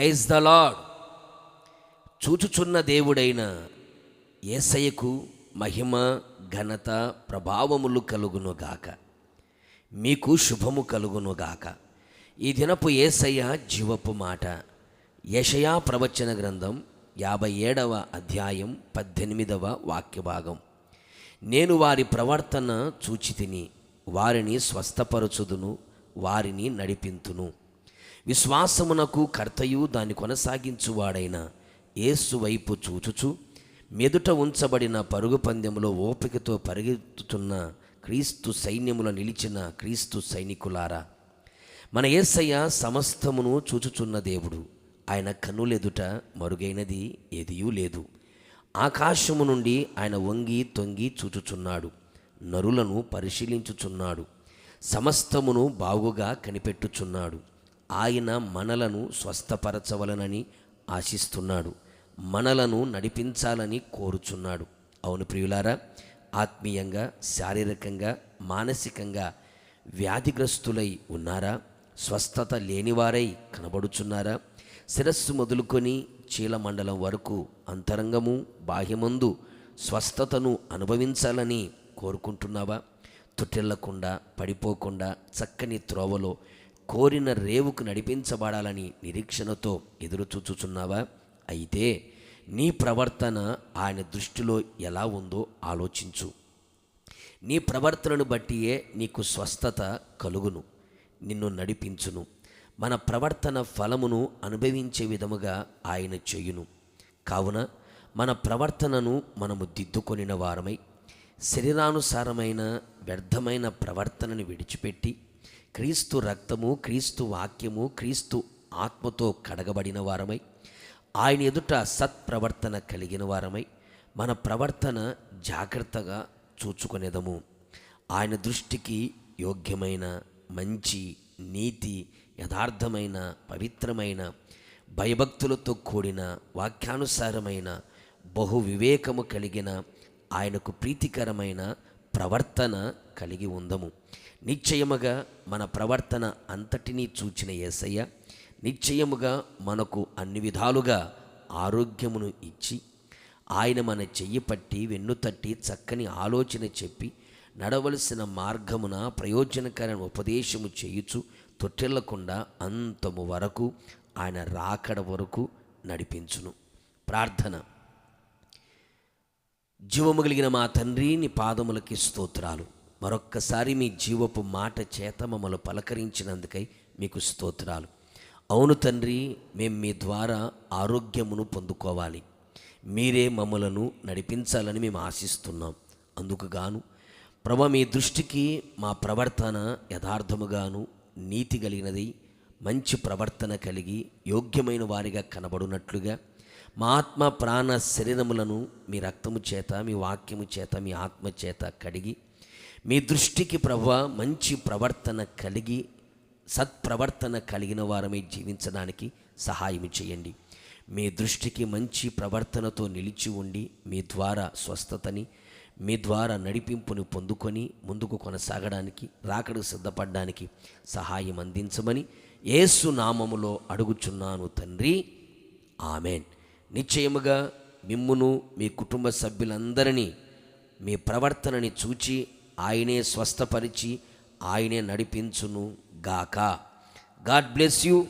Eyes the lord చూచుచున్న దేవుడైన ఏసయ్యకు మహిమ ఘనత ప్రభావములు కలుగునుగాక మీకు శుభము కలుగునుగాక ఈ దినపు ఏసయ్య జీవపు మాట. యషయా ప్రవచన గ్రంథం యాభై ఏడవ అధ్యాయం పద్దెనిమిదవ వాక్య భాగం నేను వారి ప్రవర్తన చూచి తిని వారిని స్వస్థపరచుదును వారిని నడిపింతును. విశ్వాసమునకు కర్తయు దాన్ని కొనసాగించువాడైన యేసు వైపు చూచుచు మెదుట ఉంచబడిన పరుగు పందెములో ఓపికతో పరిగెత్తుతున్న క్రీస్తు సైన్యములో నిలిచిన క్రీస్తు సైనికులారా మన యేసయ్య సమస్తమును చూచుచున్న దేవుడు. ఆయన కన్నులెదుట మరుగైనది ఏదియూ లేదు. ఆకాశము నుండి ఆయన వంగి తొంగి చూచుచున్నాడు. నరులను పరిశీలించుచున్నాడు. సమస్తమును బాగుగా కనిపెట్టుచున్నాడు. ఆయన మనలను స్వస్థపరచవలనని ఆశిస్తున్నాడు. మనలను నడిపించాలని కోరుచున్నాడు. అవును ప్రియులారా ఆత్మీయంగా శారీరకంగా మానసికంగా వ్యాధిగ్రస్తులై ఉన్నారా? స్వస్థత లేనివారై కనబడుచున్నారా? శిరస్సు మొదలుకొని చీలమండలం వరకు అంతరంగము బాహ్యమందు స్వస్థతను అనుభవించాలని కోరుకుంటున్నావా? తొట్టిల్లకుండా పడిపోకుండా చక్కని త్రోవలో కోరిన రేవుకు నడిపించబడాలని నిరీక్షణతో ఎదురుచూచుచున్నావా? అయితే నీ ప్రవర్తన ఆయన దృష్టిలో ఎలా ఉందో ఆలోచించు. నీ ప్రవర్తనను బట్టియే నీకు స్వస్థత కలుగును నిన్ను నడిపించును. మన ప్రవర్తన ఫలమును అనుభవించే విధముగా ఆయన చేయును. కావున మన ప్రవర్తనను మనము దిద్దుకొనిన వారమై శరీరానుసారమైన వ్యర్థమైన ప్రవర్తనను విడిచిపెట్టి క్రీస్తు రక్తము క్రీస్తు వాక్యము క్రీస్తు ఆత్మతో కడగబడిన వారమై ఆయన ఎదుట సత్ప్రవర్తన కలిగిన వారమై మన ప్రవర్తన జాగ్రత్తగా చూచుకునేదము. ఆయన దృష్టికి యోగ్యమైన మంచి నీతి యథార్థమైన పవిత్రమైన భయభక్తులతో కూడిన వాక్యానుసారమైన బహు వివేకము కలిగిన ఆయనకు ప్రీతికరమైన ప్రవర్తన కలిగి ఉందము. నిశ్చయముగా మన ప్రవర్తన అంతటినీ చూచిన యేసయ్య నిశ్చయముగా మనకు అన్ని విధాలుగా ఆరోగ్యమును ఇచ్చి ఆయన మన చెయ్యి పట్టి వెన్ను తట్టి చక్కని ఆలోచన చెప్పి నడవలసిన మార్గమున ప్రయోజనకరమైన ఉపదేశము చేయుచు తొట్టిల్లకుండా అంతము వరకు ఆయన రాకడ వరకు నడిపించును. ప్రార్థన. జీవము కలిగిన మా తండ్రి నీ పాదములకి స్తోత్రాలు. మరొక్కసారి మీ జీవపు మాట చేత మమ్మల్ని పలకరించినందుకై మీకు స్తోత్రాలు. అవును తండ్రి మేము మీ ద్వారా ఆరోగ్యమును పొందుకోవాలి. మీరే మమ్మలను నడిపించాలని మేము ఆశిస్తున్నాం. అందుకు గాను ప్రభ మీ దృష్టికి మా ప్రవర్తన యథార్థముగాను నీతి కలిగినది మంచి ప్రవర్తన కలిగి యోగ్యమైన వారిగా కనబడునట్లుగా మా ఆత్మ ప్రాణ శరీరములను మీ రక్తము చేత మీ వాక్యము చేత మీ ఆత్మ చేత కడిగి మీ దృష్టికి ప్రభు మంచి ప్రవర్తన కలిగి సత్ప్రవర్తన కలిగిన వారమే జీవించడానికి సహాయం చేయండి. మీ దృష్టికి మంచి ప్రవర్తనతో నిలిచి ఉండి మీ ద్వారా స్వస్థతని మీ ద్వారా నడిపింపును పొందుకొని ముందుకు కొనసాగడానికి రాకడు సిద్ధపడడానికి సహాయం అందించమని ఏసు నామములో అడుగుచున్నాను తండ్రి. ఆమెన్. నిశ్చయముగా మిమ్మును మీ కుటుంబ సభ్యులందరినీ మీ ప్రవర్తనని చూచి ఆయనే స్వస్థపరిచి ఆయనే నడిపించును గాక గాడ్ బ్లెస్ యూ.